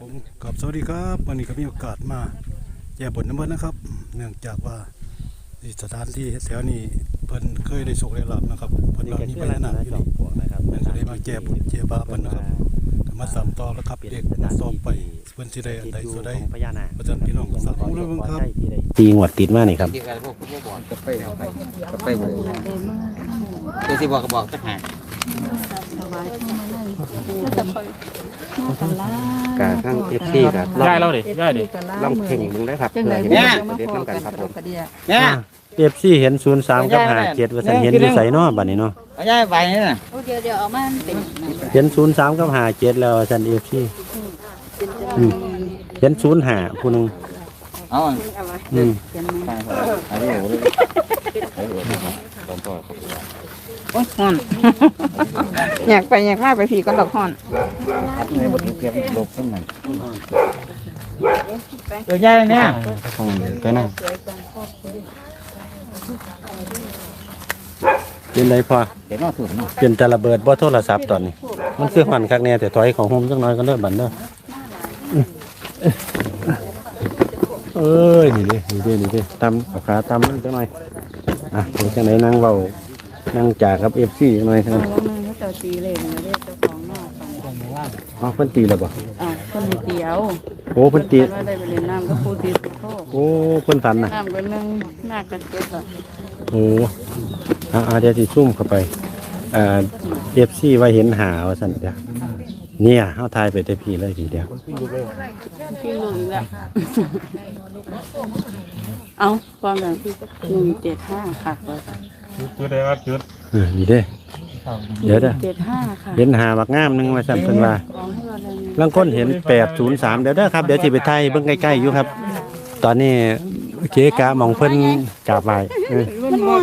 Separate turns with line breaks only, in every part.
ผมกับสวัสดีครับ วันนี้ก็มีโอกาสมาแย่บนน้ำมันนะครับ เนื่องจากว่าที่สถานที่แถวนี้เพิ่นเคยได้โชคได้ลาบนะครับเพิ่น
นี่
ว่า
ก็
มี
ชื่
พ
อร้า
ญานนาค
นะ
อยู่
จอ
นี่
มปลวกนะครับ
เพิ่นจะได้มาแก้บุญแก้บาปเพิ่นนะครับก็มาสามต่อแล้วครับเด็กมาสอบไปเพิ่นสิได้อันใดสุดใด
ของพญานาค
ประจำพี่น้องสาธุด้วยเบิ่งครับ
ตีงวดติดมานี่ครับ
ที่การพวกพวกบอกกับไปเอาไปกับไปเลยตัวที่บอกก็บอ กจะหา
กาทั้งเอฟซีกับ
ย่ายเราดิย่ายดิ
ลองเพ่งมึงได้ครับ
จัง
เพื่
ได
อ๋เห็น
บ่
ประเด็น
มา
น้ำกันครับผม
เนี่ย
เอฟซีเห็นศูนย์สามกับห้าเจ็ดว่าสันเห็นอยู่ใส่นอบัดนี้เนาะ
เอาย่ายไปนี่น่ะ
เดี๋ยวเดี๋ยวเอามาเป็น
เห็นศูนย์สามกับห้าเจ็ดแล้วสันเอฟซีเห็นศูนย์ห้าผู้หนึง
เอา
อืม
ไปอันนี้โอ้ยตอนต่อครับ
โอ้ยฮ้อน อยากไปอยากมาไปพี่ก็ดอกฮ้อน
ในบทเรียนลบขึ้นหน่อยตัวย่ายเนี่ย
ไปนั่งเป็นไรพอ
เดี๋ยวนอกถูกเนาะ
เป็นแต่ระเบิดบ่โทรศัพท์ตอนนี้ มันคือหวันคักแน่แต่ถอยของโฮมจังน้อยก็เริ่มบันเด้อเอ้ยนี่ดินี่ดินี่ดิตำเอาขาตำมันจังหน่อยอะเป็นจังไหนนั่งเบา นั่งจากกับเอฟซีจังหน่อยครับ
แล้วนึงเขาเจ้าตีเลยนะเรียกเจ้าของนอกฟัง
อ๋อเพิ่นตีแล้วบ่
อ้าวคนมีเดียว
โอ้เพิ่นตี
ว่าได้ไปเล่นน้ำก็พูดตีสุดโทษ
โอ้เพิ่นฝันน่ะ
น้ำก็นึงหน้ากันเกิดอะ
โอ้อ่าอ่าเดี๋ยวสิซุ่มเข้าไปอ่าเอฟซีว่าเห็นหาว่าซั่นเด้อเนี่ยเฮาทายไปแต่พี่เลยทีเดียว
พี่รู้อีกแล้วเอาความแบบหนึ่งเจ็ดห้าค่ะ
จุดใดว่าจุด
เออนี่เด้อเดี๋ยวเด้อ
เจ็ดห้าค่ะ
เห็นหาบักงามหนึงว่าซั่นเพิ่นว่า
ของให้เราเลย
ลางคนเห็น803เดี๋ยวเด้อครับเดี๋ยวสิไปไทยเบิ่งใกล้ๆอยู่ครับ ตอนนี้เจ๊กะมองเพิ่นกราบไหว้เออ
มันมอง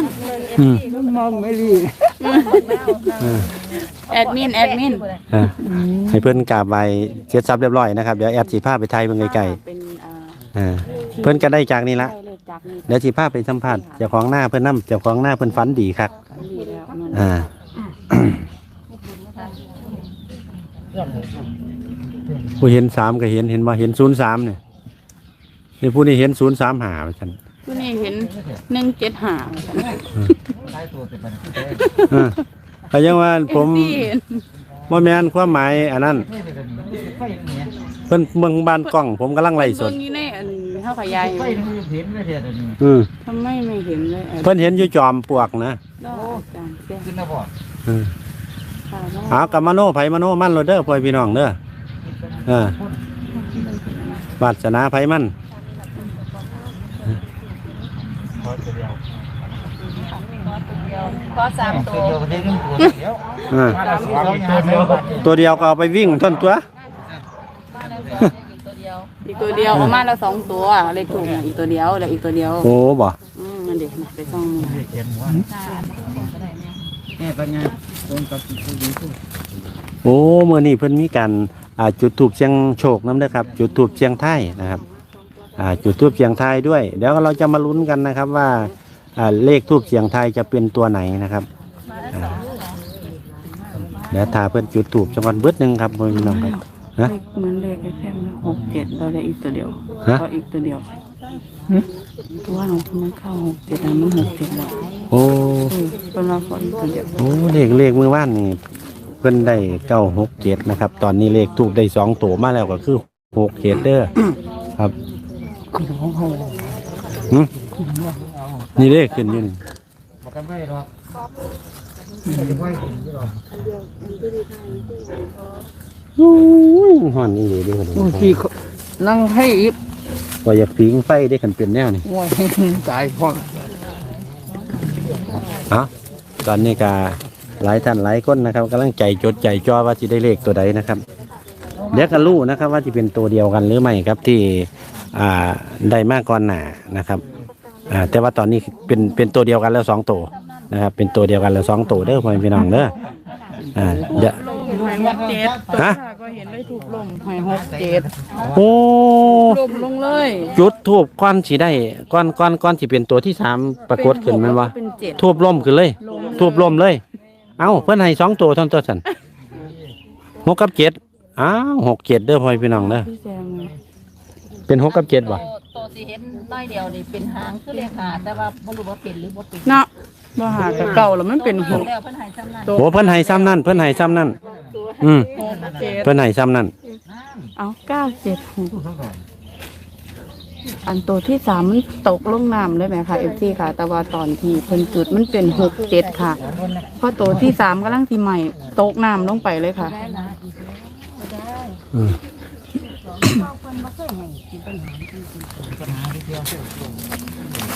อืม
มันมองไม่ดีแอดมินแอดมิน
อะให้เพิ่นกราบไหว้เสร็จสับเรียบร้อยนะครับเดี๋ยวแอดสิพาไปไทยเบิ่งใกล้
เป็นอ่า
ๆอ่าเพิ่นก็ได้จากนี่ละ
ได้เลข จากนี่
เดี๋ยวสิพาไปสัมภาษณ์เจ้าของหน้าเพิ่นนํเจ้าของหน้าเพิ่นฝันดีครับ
ดีแล้วนั่น
อ่า ผู้เห็นสามก็เห็นเห็นว่าเห็น03เนี่ยนี่ผู้นี้เห็น03หาว่าซั่น
ผู้นี้เห็นหนึ่งเจ็ดห้า
เออก็ยังว่าผม
ที่เห็น
บ่แม่นความหมายอันนั้นเพิ่นเมืองบ้านกล้อง ผมกำลังไล่ส
เบิ่
ด
งอยู่ในอันเท่าขยาย
ไปเห็นไม่เห็นอันนี้
อืม
ทำไมไม่เห็นเลยเออ
เพิ่นเห็นอยู่จอมปลวกนะ
ดอกจางเสีย
ขึ้นแล้วบอก
อืม
ค่ะเนาะ
เอากับมโนไผมโนมันโลดเด้อพ่อพี่น้องเด้อเออวาสนาไผมัน
ก็สาม
ตั
ตัวว
เดียวก็ได้เรื่องตัวเดียว
อ่า
ตัวเดียว
ตัวเดียวก็เอาไปวิ่งทนตัว
อีกตัวเดียวประมาณละสองตัวเลขถูกอีกตัวเดียวแล้วอีกตัวเดียว
โอ้บ่
อืมนั่นเด็กไปซ่อง
แม่เป็นไงตรงกับผู้หญิงผู้
โอ้มื้อนี้เพิ่นมีการอ่าจุดทูบเสียงโชคนํเด้อครับ จุดทูบเสียงไทายนะครับอ่าจุดทูบเสียงไทายด้วย เดี๋ยวเราจะมาลุ้นกันนะครับว่าอ่าเลขทูบเสียงไทายจะเป็นตัวไหนนะครับอ่าเดี๋ยวถ้าเพิ่นจุดทูบจังหวัดเบิดหนึงครับพ่อพี่น้องครับ นะ
เหมือนเลขแค่หกเจ็ดเราได้อีกตัวเดียว
ฮะ
ก็อีกตัวเดียวตัวของมันเข้าหกเจ็ดแล้วมันหกเจ็ดแล้ว
โอ้
เออเป็นเราขออีกตัวเดียว
โอ้เลขเลขมือว่านนี่เพิ่นได้เก้าหกเจ็ดนะครับ ตอนนี้เลขทูบได้สองตัวมาแล้วก็คือหกเจ็ดเด้อ ครับหึนี่เลขขึ้นอยืน
บอกกันไม่ หรอก
ห่อนนี่เลยเด้อคน
โอ้
นี้
พี่นั่งให้อีก
ว่าอยากผิงไฟได้ขันเป็นแนวนี่
โอ้ยตายพ่อ
เอ้าตอนนี้ก็หลายท่านหลายคนนะครับกำลังใจจดใจจ่อว่าจะได้เลขตัวใดนะครับเดี๋ยวก็รู้นะครับ ว่าจะเป็นตัวเดียวกันหรือไม่ครับที่อ่าได้มากก่อนหนานะครับอ่าแต่ว่าตอนนี้เป็นเป็นตัวเดียวกันแล้วสองตัวนะครับ เป็นตัวเดียวกันแล้วสองตัวเด้อพ่อแม่พี่น้องเด้ออ่าเดี๋ยว
หอยหกเจ็ด
ฮะ
ก็เห็นได้ถูกลมหอยหกเจ็ด
โอ้
ลมลงเลย
จุดทูบก้อนสีได้ก้อนก้อนก้อนที่เป็นตัวที่สามปรากฏขึ้นแมันวะ
เป็นเจ็ด
ทูบล่มขึ้นเลยทูบล่มเลย เอ้า เพื่อนให้สองตัวเท่านนตัวสันหกกับเจ็ดอ้าวหกเจ็ดเด้อพ่อพี่น้องเด้อ
พี่แซม
เป็นหกกับเจ็ดบ่
โตโตสิเห็นน้อยเดียวนี่เป็นหางคือเลขหาแต่ว่าบ่รู้ว่าเป็นหรือบ่เป็น
เนาะ บ่หากับเก่าแล้วมันเป็นหก
แล้วเพิ่นให้ซ้ำนั้น
โอ้เพิ่นให้ซ้ำนั่นเพิ่นให้ซ้ำนั่นอืม
เจ็ด
เพิ่นให้ซ้ำนั่น
เอาเก้าเจ็ดหกอันตัวที่สามมันตกลงน้ำเลยไหมคะเอฟซีค่ะ แต่ว่าตอนที่เพิ่นจุดมันเป็นหกเจ็ดค่ะเพราะตัวที่สามกำลังที่ใหม่ ตกน้ำลงไปเลยค่ะ
อืม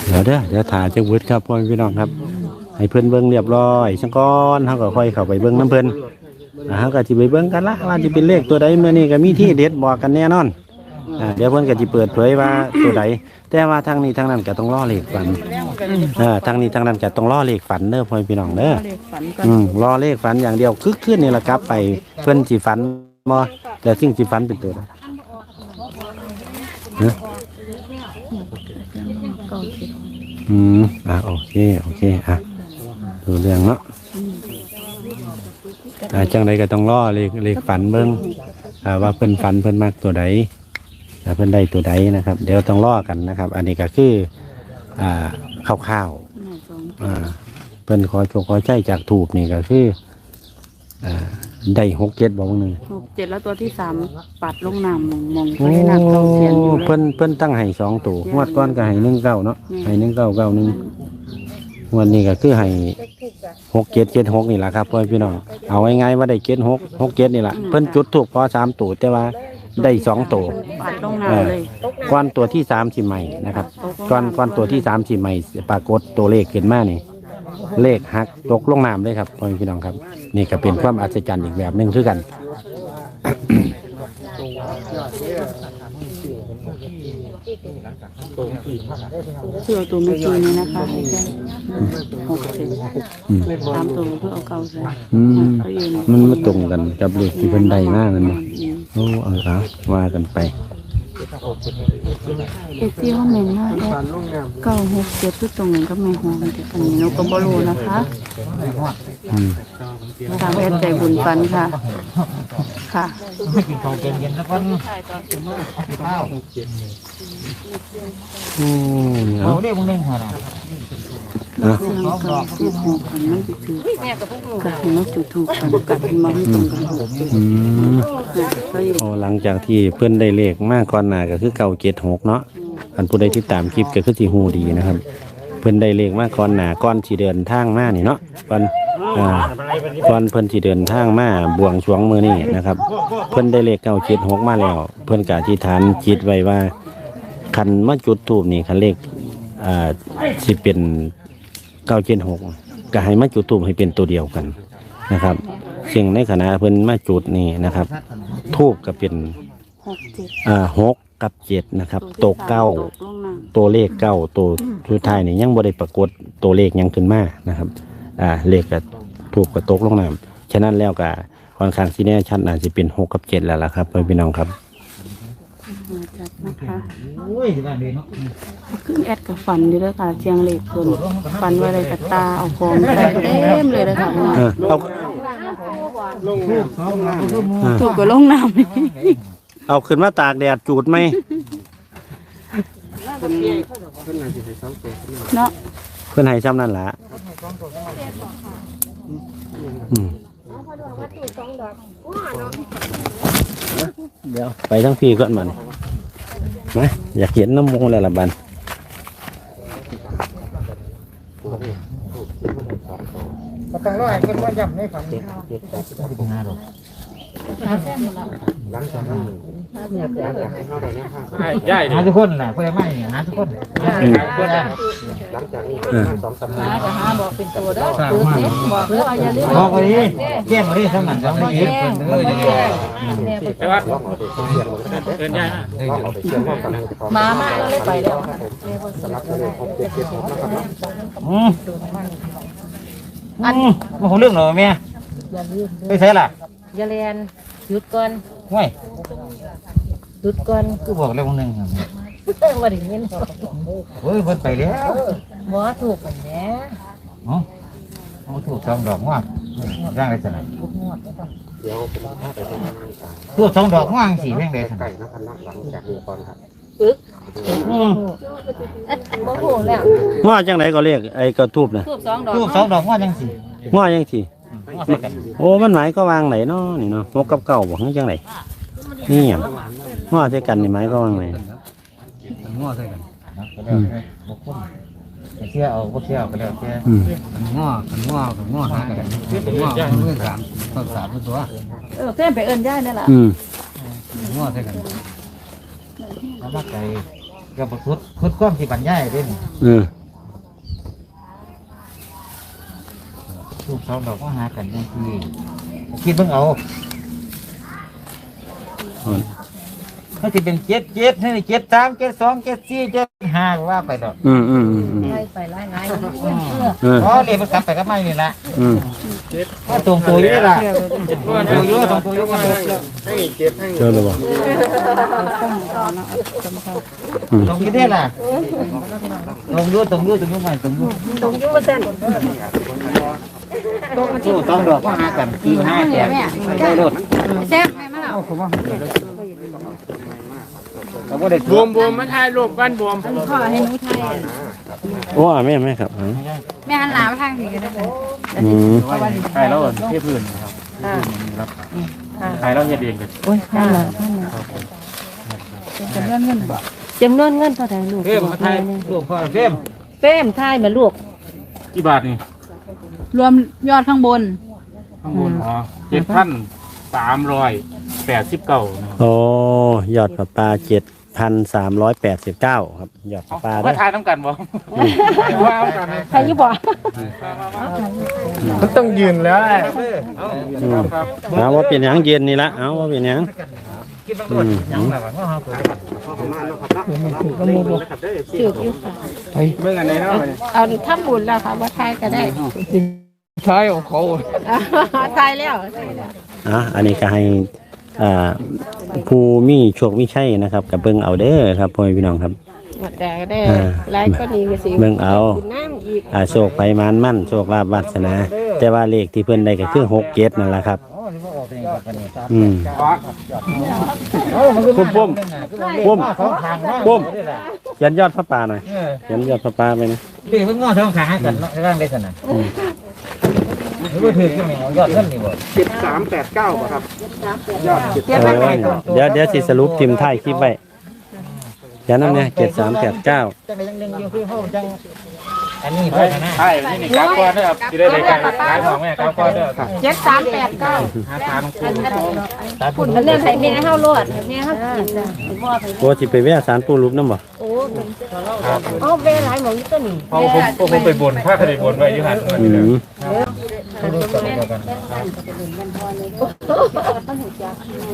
เดี๋ยวเด้อเดี๋ยวถ่ายจังหวุดครับพ่อพี่น้องครับ ให้เพิ่นเบิ่งเรียบร้อยสังก่อนเฮาก็ค่อยเข้าไปเบิ่งน้ำเพิ่นอ่าเฮาก็สิไปเบิ่งกันละว่าสิเป็นเลขตัวใดเมื้อนี้ก็มีที่เด็ดบอกกันแน่นอนอ่าเดี๋ยวเพิ่นก็สิเปิดเผยว่าตัวใดแต่ว่าทางนี้ทางนั้นก็ต้องรอเลขฝันเออทางนี้ทางนั้นก็ต้องรอเลขฝันเด้อพ่อพี่น้องเด้อ
ลขฝันกัน
อืมรอเลขฝันอย่างเดียวคือขึ้นนี่แหละครับไปเพื่อนจีฝันมอแต่สิ่งจีฝันเป็นตัวใดฮะอืมอะโอเคโอเคอะ ดูเรื่องเนาะอ่าจังใดก็ต้องรอเลขเลขฝันเบิ่งอ่าว่าเพิ่นฝันเพิ่นมากตัวใดอ่าเพิ่นได้ตัวใดนะครับ เดี๋ยวต้องรอกันนะครับ อันนี้ก็คืออ่าคร่าวๆอ่าเพิ่นขอโชคขอใจจากถูกนี่ก็คืออ่าได้หกเจ็ดบอกว่าหนึ่ง
หกเจ็ดแล้วตัวที่สามปัดลงน้ำมองมองก็ได้นักเข้าเสียนอยู่เลย
เพิ่นเพิ่นตั้งให้สองตัวงวดก้อนก็ให้หนึ่งเก้าเนาะให้หนึ่งเก้าเก้าหนึ่งงวันนี้ก็คือให้ หกเจ็ดเจ็ดหกนี่แหละครับพ่อพี่น้องเอาง่ายๆว่าได้เจ็ดหกหกเจ็ดนี่แหละเพิ่นจุดถูกพอสามตัวแต่ว่าได้สองตัว
ปัดลงน้ำเลย
ก้อนตัวที่สามสิใหม่นะครับก้อนก้อนตัวที่สามสิใหม่ปรากฏตัวเลขขึ้นมานี่เลขหักตกลงน้ำเลยครับพ่อพี่น้องครับ นี่ก็เป็นความอัศจรรย์อีกแบบหนึ่งคือกัน
เสื้อตัวเมื่อกี้นี้นะคะให้แค่หกเจ็ด
อืม
สามตัวเพื่อเอาเก่าใส่
อืม
เขายืน
มันมาตรงกันกับเลขที่เพิ่นได้มากนั่นเนาะโอ้เออเอาว่ากันไป
เอฟซีห้องเมนว่าเก้าหกเจ็ดคือตรงนั้นก็ไม่ห่วงแต่อันนี้เราก็บรู้นะคะ
อืม
ทางแอดใจบุญฟันค่ะ ค่ะ
โอ้เอา
เรียกมึงเล่นหัว
อะ
เสียงเก้าสิบหกอันมันไปคือกับเห็นว่าจุดถูกกันกับเป็นมาให้ตรงกันหกเจ็ด
อืม
ก็อยู่
โอ้หลังจากที่เพิ่นได้เลขมากก่อนหน้าก็คือเก่าเจ็ดหกเนาะอันผู้ใดที่ตามคลิปก็คือสิฮู้ดีนะครับ เพิ่นได้เลขมากก่อนหน้าก่อนสิเดินทางมานี่เนาะก่อนอ่าก่อนเพิ่นสิเดินทางมาบวงสรวงมื้อนี้นะครับ เพิ่นได้เลขเก้าเจ็ดหกมาแล้ว เพิ่นก็อธิษฐานจิตไว้ว่า คันมาจุดธูปนี่คันเลขอ่าสิเป็นเก้าเจ็ดหกก็ให้มาจุดธูปให้เป็นตัวเดียวกันนะครับสิ่งในขณะเพิ่นมาจุดนี่นะครับ ทูบก็เป็น
หกเจ็ด
อ่าหกกับเจ็ดนะครับ ตัวเก้า
ตกลงน้ำ
ตัวเลขเก้าตัวสุดท้ายนี่ยังบ่ได้ปรากฏตัวเลขหยังขึ้นมานะครับอ่าเลขก็ถูกกระตกลงน้ำฉะนั้นแล้วก็ค่อนข้างสิแน่ชัดน่าจะเป็นหกกับเจ็ดแล้วล่ะครับเพื่อนพี่น้องครับ
มาจัดนะคะ
โอ้ยบ้านเดียวเนาะ
ขึ้นแอดกับฟันอยู่แล้วค่ะเชียงเหล็กคนฟันไว้อะไรกับตาเอาของใส่เต็มเลยนะคะ
เออเอา
ถูกกับลงน้ำนี่
เอาขึ้นมาตากแดดจูดไหม
เนาะ
เพื่อนให้ซ้ำนั่นล่ะ อืมเดี๋ยวไปทั้งพี่ก่อนมันนะอยากเห็นน้ำมงแล้วล่ะบัน
ประกันร้อยเป็นว่าย่ำในฝัน
ย่ายดิ
หาทุก คนแหละเพื่อไม่เนี่ยหาทุกคน
อืม
เพื่อได้
เออ
หาจะหาบอกเป็นตัวเด้อตัวเซ็ตบอกเด้อว่าอย่าลืม
บอกไปดิแจ้งมาดิสมันสองนี้
แจ้ง
เออ
แจ้ง
ไปวัดเดินย่ายมา
มามาแล้วเลยไปแล้ว
อืมอันมาของเรื่องเหรอแม่ไปใช่ล่ะ
อย่าเรียนหยุดก่อน
ห้วย
หยุดก่อน
กูบอกแล้วมึงหนึ่ง
มาถึงเงิน
เฮ้ยคนไปแล้ว
บ่ถูกกันแหน่
อ๋อถูกสองดอกว่าร่างอะไรสน
ทุกงวดไม่ต้อง
ตัวสองดอกว่างสีแม่งเลยไก่นะ
บ่ฮู้แล้ว
ง้อจังไหนก็เรียกไอ้กระทูบนะ
ทูบสองดอก
ตัวสองดอกว่างจังสี
ง้อยังสิ
ว่าใส่กัน
โอ้มันหมายก็วางไหนเนาะนี่เนาะหกกับเก้าบอกนี่จังไหนนี่หยังง้อใส่กันนี่หมายก็วางไหน
ง้อใส่กันนะก็แล้วแต่บุคคลไปเที่ยวเอาบ่เที่ยวก็แล้วแต่
อืม
ง้อกันง้อกันง้อหากันง้อเมื่อสามต้นสามตัว
เออเพิ่นไปเอิ้นยายนั่นล่ะ
อืม
ง้อใส่กันแล้วมาไก่ก็บ่คุดคุดความที่บรรยายเด้นี่
เอ
ลูกสองดอกก็หากันจังซี่คิดเบิ่งเอาถ้าสิเป็นเจ็ดเจ็ดนี่เจ็ดสามเจ็ดสองเจ็ดสี่เจ็ดห้าว่าไปดอก
อืมอืมอืมอืม
ไปไปหลายๆเออ
เออ
อ๋อเรียนมันกลับไปก็ไม่นี่ละ
อืม
ว่าตรงตัวอยู่นี่ละตรงตัวอยู่ตรงตัวอยู่กัน
เจอแล้วบ่อืม
ตรงอยู่นี่ล่ะตรงอยู่ตรงอยู่ตรงอยู่ไม่ตรงอยู่
ตรงอยู่ว่าซั่น
สู้ต้องดอกก็หากันสี่ห้าแจกได้รถ
แซ่บแม่มาแล้ว
เราก็ได้
บวมบวมมาถ่ายรูปกันบวม
ขอให้หนูไทย
โอ้แม่แม่ครับอืม
แม่หันหลังมาทางนี้ก็ได้เลย
อืม
ถ่ายแล้วเทียบพื้นครับถ่ายแล้วเฮ็ดเองกัน
โอ้ยนั่นล่ะนั่นล่ะจำนวนเงินบ่จำนวนเงินเท่าไหร่ลูก
เฟมมาไทยลูกพ่อเฟม
เป้มทายมาลูก
กี่บาทนี่
รวมยอดข้างบน
ข้างบนอ๋อเจ็ดพันสามร้อยแปดสิบเก้านะครับ
โอ้ยอดปลาปลาเจ็ดพันสามร้อยแปดสิบเก้าครับ ยอดปลาปลา
มา
ได้
ถ่ายน้ำกันบ่ว้าวกัน
ใครอยู่บ่
มันต้องยืนแล้ว
อืมเอาว่าเป็นหยังเย็นนี่ละเอาว่าเป็นหยัง
คิดบางคนยังแบบว่าเขา
ถือกอยู่ค่ะ
เมื่อกันไหนเนาะ
เอาทำบุญแล้วค่ะว่าทายก็ได้
ใช่ของเขา
ทายแล้ว
อะอันนี้ก็ให้อ่าผู้มีโชคมีชัยนะครับกับเบิ่งเอาเด้อครับพ่อแม่พี่น้องครับ
หมดแต่ก็ได้
อ่า
ไลฟ์ก็ดีก็สิ
เบิ่งเอา
กินน้ำอีก
อ่าโชคไปมานมั่นโชคลาภวาสนา แต่ว่าเลขที่เพิ่นได้ก็คือหกเจ็ดนั่นแหละ
ครับ
อืม ปุ้มปุ้มปุ้ม ปุ้มยันยอดพระป่าหน่อยยันยอดพระป่าไปนะ
เดี๋ยวมันงอสองทางกันเนาะร่างได้สนะหรือว่าถือขึ้นมายอดเงินนี่บ่
เจ็ดสามแปดเก้าครับ
เออเดี๋ยวเดี๋ยวสิสรุปทีมไทยคลิปไว้ยันนั่นเนี่ยเจ็ดสามแปดเก้า
จังไดยังนึงอยู่คือเฮาจัง อันนี้เพิ่นนะ
ใช่นี่กราฟก้อนด้วยครับที่ได้รายการขายของแม่กราฟก้อนด้วยครับ
เจ็ดสามแปดเก้า
หาทางของคุณ
คุณเรื่องให้แม่เฮาโลดให้แม่เฮากินนะบ่ไป
โอ้สิไปแวะสารปูรูปน้ำบ่
โอ้โอ้เวหลายหมองอยู่ตัวนี้
เพราะผมผมไปบนผ้าคดีบนไว้อยี่หัน
อืม
รู้จักเดียวกัน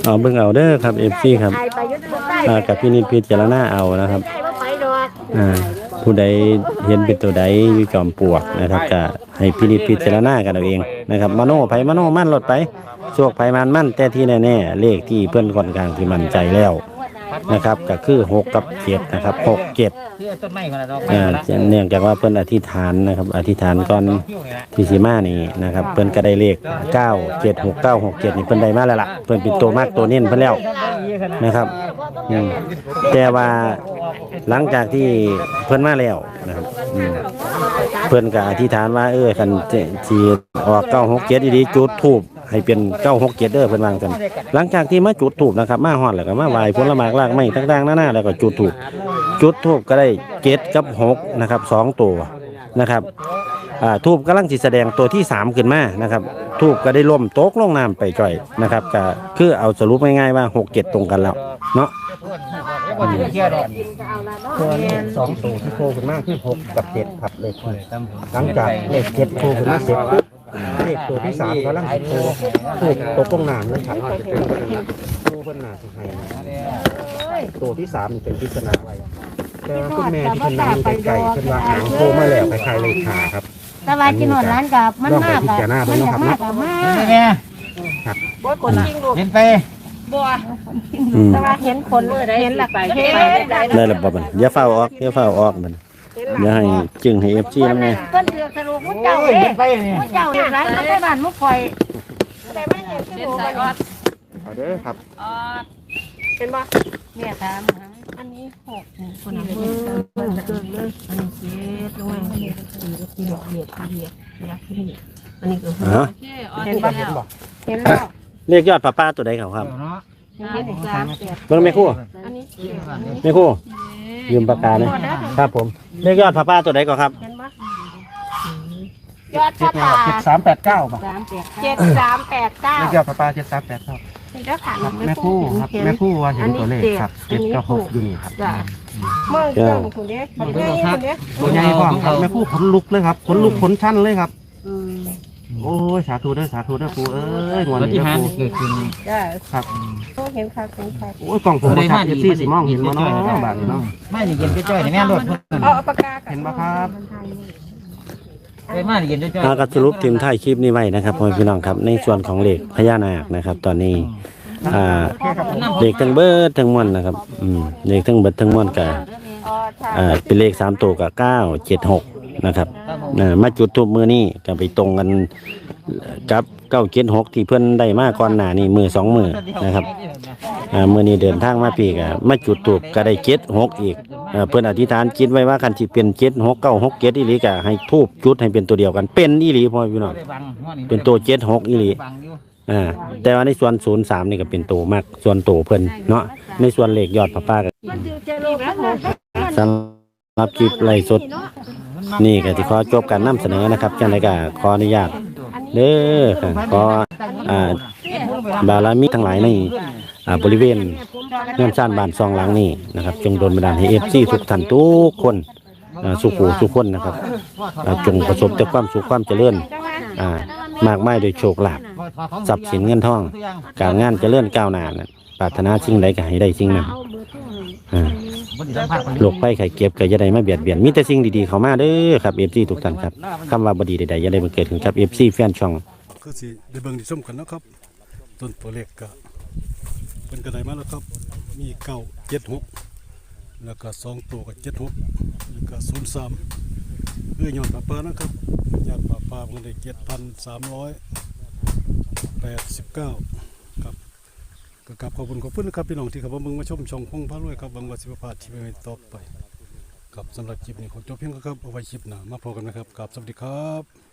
เอาเบิ่งเอาเด้อครับเอฟซีครับ
ไปไปยุทธได้
อ่ากับพี่นิดพิจารณาเอานะครับ
ได้ว่าไปดอก
อ่า ผู้ใดเห็นเป็นตัวใดอยู่จอมปลวกนะครับก็ให้พินิจพิจารณากันเอาเองนะครับมโนไผมโนมั่นลดไปโชคไผมันมั่นแต่ที่แน่ๆเลขที่เพื่อนค่อนข้างที่มั่นใจแล้วนะครับก็คือหกกับเจ็ดนะครับหกเจ็ดเนื่องจากว่าเพิ่อนอธิษฐานนะครับอธิษฐานก่อนที่สิมานี่นะครับเพิ่อนก็ได้เลขเก้าเจ็ดหกเก้าหกเจ็ดนี่เพิ่อนได้มาแล้วล่ะเพิ่อนเป็นตัวมากตัวเน้นเพิ่อนแล้วนะครับแต่ว่า หลังจากที่เพิ่นมาแล้วนะครับอืมเพิ่นก็อธิษฐานว่า เออคันสิออกเก้าหกเจ็ดดีจุดทูบให้เป็นเก้าหกเจ็ดเด้อเพิ่นวาจังซันหลังจากที่มาจุดทูบนะครับ มาฮอดแล้วก็มาไหว้ผลไม้รากไม้ต่างๆนานาแล้วก็จุดทูบจุดทูบก็ได้เกตกับหกนะครับสองตัวนะครับอ่าทูบกำลังสิแสดงตัวที่สามขึ้นมานะครับทูบก็ได้ล่มโต๊กลงน้ำไปจ่อยนะครับก็คือเอาสรุปง่ายๆว่าหกเจ็ดตรงกันแล้วเนาะ
เที่ยวดอก
ตัวนี้สองตัวที่โผล่ขึ้นมาคือหกกับเจ็ดครับเลขหลังจากเลขเจ็ดโผล่ขึ้นมาเสร็จปุ๊บเลขตัวที่สามกำลังสิโผล่ทูบตกลงน้ำนั่นครับตัวเพิ่นน่าสิให้ตัวที่สามนี่เป็นปริศนาไว้แต่ว่าคุณแม่ที่เพิ่นนั่งอยู่ไกลๆเพิ่นว่าหางโผล่มาแล้วคล้ายๆเลขาครับ
แต่ว่ากินหอดร้านกับมันมาก
ลองไปพิจารณาดู
มัน
เนาะครับ
มาก
เนาะ
กับมาก
นี่แม่
บ่คนจริงลูก
เห็นไป
บ่
อืม
แต่ว่าเห็นคนเห็นหลักเห็น
ได้ระบบมันอย่าเฝ้าออกอย่าเฝ้าออกมันอย่าให้จึงให้เอฟซีนำไง
เพิ่นเดือดสรุปมุ้เจ้า
โอ้ย
เด้
เห็นไปนี่
มุ้เจ้าเดือดร้านมันได้บ้านมุ้คอยได้มาเห็นเป็นสายออด
เอาเด้อครับ
ออด
เป็นบ่
แม่ตามหา
อันนี้หก
คนนี้เลยเกินเกินเลยอันนี้เจ็ดลงมาเจ็ดเจ็ดเจ็ดเจ็ดเจ็ดอันนี้ก็หก
อ๋อ
โอเคออดแล้ว
เห็นแล้ว
เลขยอดป้าป้าตัวใดเขาครับ
เนาะ
เจ็ดสามแปด
เบิ่งแม่ครู่
อันนี้
แม่ครู่ยืมปากกาหนะครับผมเลขยอดป้าป้าตัวใดก่อนครับ
เห็นบ่ยอด
เจ็
ผ้า
ด
ป่า
เจ็ดสามแปดเก้าป่ะ
สามแปด
เจ็ดสามแปดเก้า
เลขยอดปลาปลาเจ็ดสามแปดเก้า
เจ้าขา
ครับแม่คู่ครับแม่คู่ว่าเห็นตัวเลขครับเจ็ดกับหกอยู่นี่ครับ
จ้ะเมื่อเรื่องคุณเด็กคุณเด็กคุณเด็ก
ตัวใหญ่กว่าครับแม่คู่ขนลุกเลยครับขนลุกขนชั้นเลยครับ
อืม
โอ้ยสาธุเด้อสาธุเด้อครูเอ้ยงวดนี้เด้อครู
จ้ะ
ครับ
เห็นค่ะเห็นค่ะ
โอ้ยกล่องผมมาชัดเอฟซีสิมองเห็นมาเนาะบาดนี้เนาะ
ไม่ได้เย็นจ้อยๆนี่แม่รถ
เอาปากกา
เห็นปะครับ
ไปมาได้เย็นจ้อย
เราก็สรุปทีมท้ายคลิปนี้ไว้นะครับพ่อแม่พี่น้องครับในส่วนของเลขพญานาคนะครับ ตอนนี้อ่าเลขทั้งเบิดทั้งมวลนะครับอืมเลขทั้งเบิดทั้งมวลกับ
อ๋อใช่
อ่าเป็นเลขสามตัวกับเก้าเจ็ดหก นะครับอ่ามาจุดทุบมือนี่ก็ไปตรงกันกับเก้าเจ็ดหกที่เพื่อนได้มาก่อนหน้านี่มือสองมือนะครับอ่ามือนี้เดินทางมาปีกอะมาจุดทูบก็ได้เจ็ดหกอีกอ่าเพื่อนอธิษฐานจิตไว้ว่าคันที่เป็นเจ็ดหกเก้าหกเจ็ดอีหลีก็ให้ทูบจุดให้เป็นตัวเดียวกันเป็นอีหลีพ่อพี่น้องเป็นตัวเจ็ดหกอีหลีอ่าแต่ว่าในส่วนศูนย์สามนี่ก็เป็นตัวมากส่วนตัวเพิ่นเนาะในส่วนเลขยอดพระป้าก็สำหรับคลิปไล่สด นี่ก็ที่ขอจบการนำเสนอนะครับจังไดก็ขออนุญาตเด้อค่ะขออ่าบารมีทั้งหลายในอ่าบริเวณเงื่อนซ่านบ้านซองหลังนี้นะครับ จงโดนบันดาลให้เอฟซีทุกท่านทุกคนอ่าสุขูสุขคนนะครับอ่าจงประสบแต่ความสุขความเจริญอ่ามากมายโดวยโชคลาภทรัพย์สินเงินทองการงานเจริญก้าวหน้านะ ปรารถนาสิ่งใดก็ให้ได้สิ่งนั้นอ่า โรคภัยไข้เจ็บก็จะได้มาเบียดเบียนมีแต่สิ่งดีๆเข้ามาเด้อครับเอฟซีทุกท่านครับคำว่าบดีใดๆอย่าได้มาเกิดขึ้นครับเอฟซีแฟนช่อง
คือสิได้เบิ่งที่ชมกันนะครับ ต้นตัวเลขก็เป็นกระไดมาแล้วครับ มีเก้าเจ็ดหกแล้วก็สองตัวกับเจ็ดหกแล้วก็ศูนย์สามเอื้อยอดปลาปลานะครับยอดปลาปลาเพิ่งได้เจ็ดพันสามร้อยแปดสิบเก้าครับ ก็กลับขอบคุณขอบคุณนะครับพี่น้องที่เข้ามาเบิ่งมาชมช่องพงพระรวยครับบางวัสิบพาที่ไปต่อไปกับสำหรับคลิปนี้ขอจบเพียงครับเอาไว้คลิปหน้ามาพบกันนะครับกับสวัสดีครับ